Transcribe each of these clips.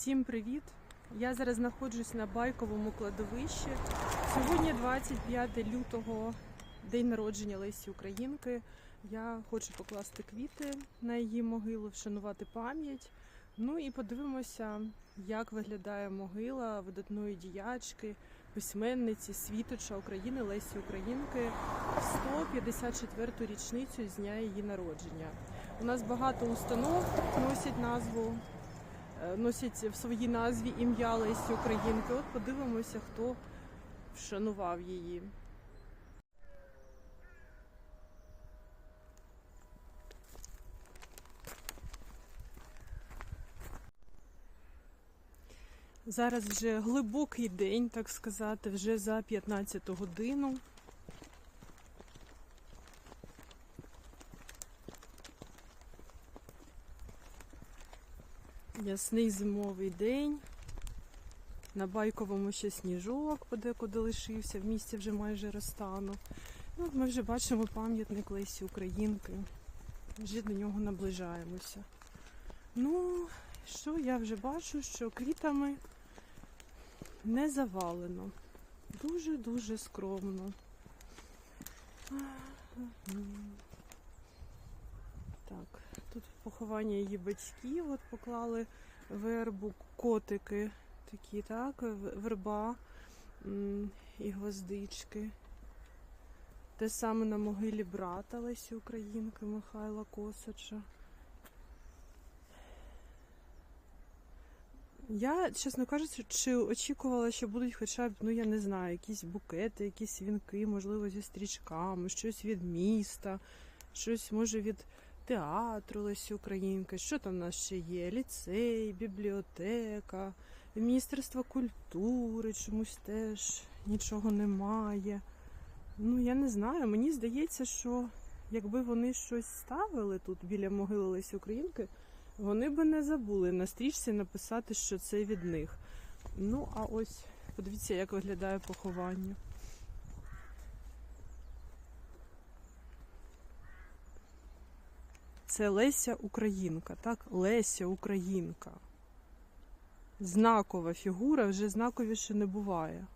Всім привіт! Я зараз знаходжусь на байковому кладовищі. Сьогодні 25 лютого, день народження Лесі Українки. Я хочу покласти квіти на її могилу, вшанувати пам'ять. Ну і подивимося, як виглядає могила видатної діячки, письменниці, світоча України Лесі Українки в 154-ту річницю з дня її народження. У нас багато установ носять назву носять в своїй назві ім'я Лесі Українки. От подивимося, хто вшанував її. Зараз вже глибокий день, так сказати, вже за 15 годину. Ясний зимовий день. На байковому ще сніжок подекуди лишився, в місті вже майже розтанув. Ну, ми вже бачимо пам'ятник Лесі Українки. Вже до нього наближаємося. Ну, що я вже бачу, що квітами не завалено. Дуже-дуже скромно. Так, тут поховання її батьків, от поклали вербу, котики такі, так, верба і гвоздички. Те саме на могилі брата Лесі Українки Михайла Косача. Я, чесно кажучи, чи очікувала, що будуть хоча б, ну я не знаю, якісь букети, якісь вінки, можливо, зі стрічками, щось від міста, щось може від театру Лесі Українки. Що там в нас ще є? Ліцей, бібліотека, Міністерство культури, чомусь теж нічого немає. Ну, я не знаю. Мені здається, що якби вони щось ставили тут біля могили Лесі Українки, вони би не забули на стрічці написати, що це від них. Ну, а ось подивіться, як виглядає поховання. Це Леся Українка, так? Леся Українка. Знакова фігура, вже знаковіше не буває.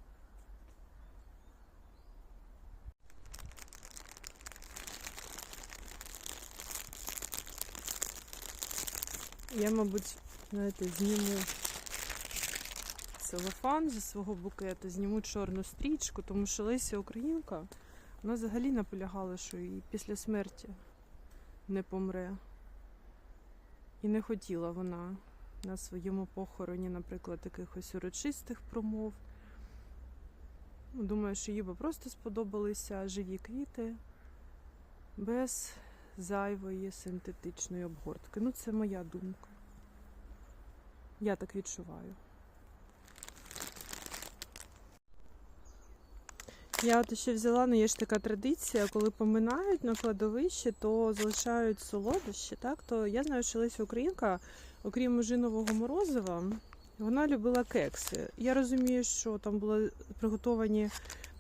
Я, мабуть, знаєте, зніму целофан зі свого букету, зніму чорну стрічку, тому що Леся Українка вона взагалі наполягала, що і після смерті не помре. І не хотіла вона на своєму похороні, наприклад, якихось урочистих промов. Ну, Думаю, що їй би просто сподобалися живі квіти без зайвої синтетичної обгортки. Ну, це моя думка. Я так відчуваю. Я от ще взяла, ну є ж така традиція, коли поминають на кладовищі, то залишають солодощі, так? То я знаю, що Леся Українка, окрім ожинового морозива, вона любила кекси. Я розумію, що там були приготовані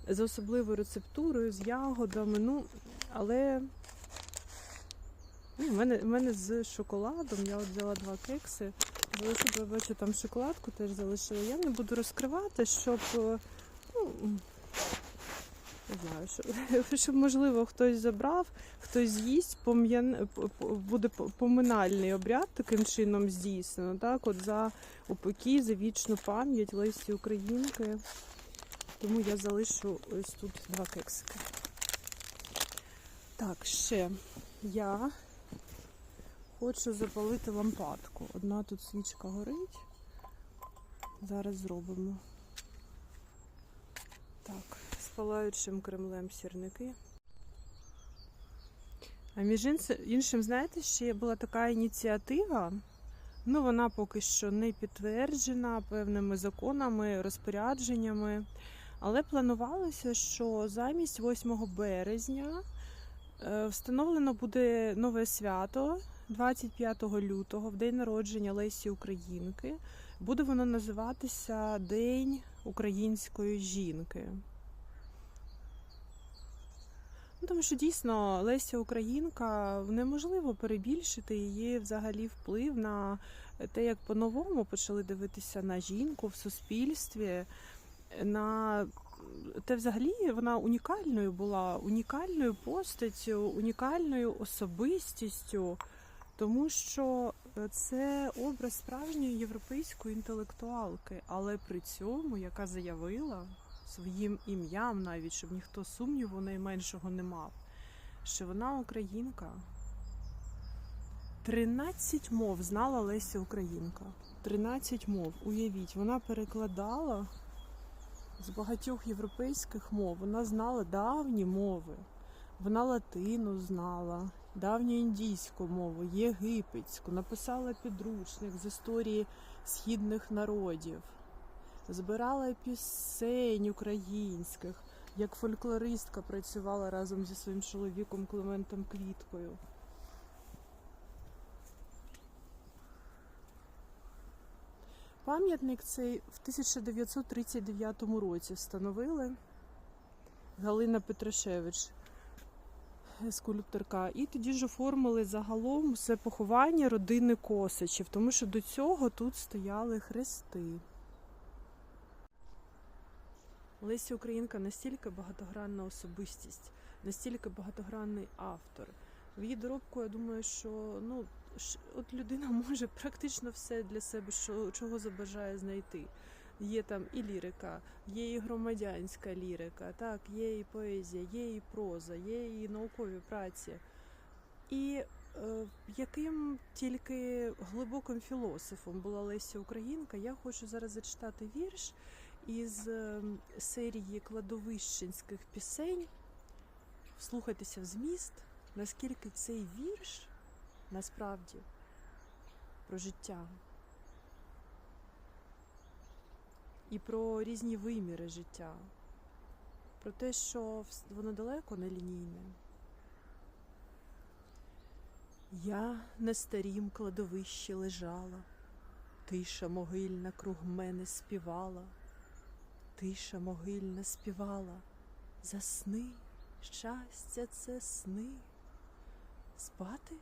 за особливою рецептурою, з ягодами, ну, але ну, в, мене, в мене з шоколадом, я от взяла два кекси, залишила, бачу, там шоколадку теж залишила. Я не буду розкривати, щоб. е, Ну, не знаю, щоб, щоб можливо хтось забрав, хтось з'їсть, буде поминальний обряд таким чином здійснено, так, от за упокій, за вічну пам'ять Лесі Українки. Тому я залишу ось тут два кексики. Так, ще я хочу запалити лампадку. Одна тут свічка горить. Зараз зробимо. Так, палаючим кремлем сірники. А між іншим, знаєте, ще була така ініціатива. Ну, вона поки що не підтверджена певними законами, розпорядженнями. Але планувалося, що замість 8 березня е, встановлено буде нове свято 25 лютого, в день народження Лесі Українки. Буде воно називатися День української жінки. Ну, тому що дійсно Леся Українка неможливо перебільшити її взагалі вплив на те, як по-новому почали дивитися на жінку в суспільстві, на те взагалі вона унікальною була, унікальною постаттю, унікальною особистістю, тому що е, це образ справжньої європейської інтелектуалки, але при цьому, яка заявила своїм ім'ям, навіть щоб ніхто сумніву найменшого не мав, що вона українка. 13 мов знала Леся Українка. 13 мов. Уявіть, вона перекладала з багатьох європейських мов. Вона знала давні мови. Вона латину знала, давню індійську мову, єгипетську, написала підручник з історії східних народів, збирала пісень українських, як фольклористка працювала разом зі своїм чоловіком Климентом Квіткою. Пам'ятник цей в 1939 році встановили Галина Петрашевич, скульпторка. І тоді ж оформили загалом все поховання родини Косачів, тому що до цього тут стояли хрести. Леся Українка настільки багатогранна особистість, настільки багатогранний автор. В її доробку, я думаю, що ну, от людина може практично все для себе, що, чого забажає знайти. Є там і лірика, є і громадянська лірика, так, є і поезія, є і проза, є і наукові праці. І е, яким тільки глибоким філософом була Леся Українка, я хочу зараз зачитати вірш із е, серії кладовищенських пісень. Вслухайтеся в зміст, наскільки цей вірш насправді про життя і про різні виміри життя, про те, що воно далеко не лінійне. Я на старім кладовищі лежала, тиша могильна круг мене співала, тиша могильна співала, засни, щастя це сни. Спати?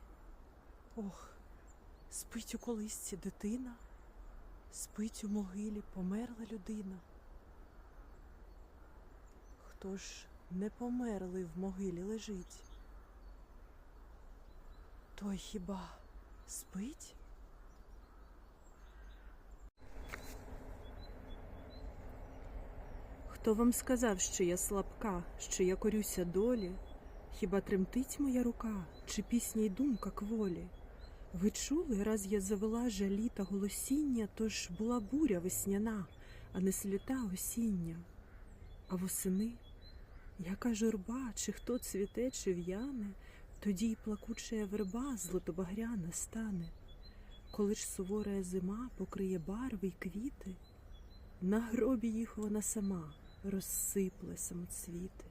Ох, спить у колисці дитина, спить у могилі померла людина. Хто ж не померлий в могилі лежить? Той хіба спить? Хто вам сказав, що я слабка, що я корюся долі? Хіба тремтить моя рука, чи пісня й думка кволі? Ви чули, раз я завела жалі та голосіння, тож була буря весняна, а не сліта осіння. А восени, яка журба, чи хто цвіте, чи в'яне, тоді й плакучая верба злотобагряна стане. Коли ж сувора зима покриє барви й квіти, на гробі їх вона сама розсипле самоцвіти.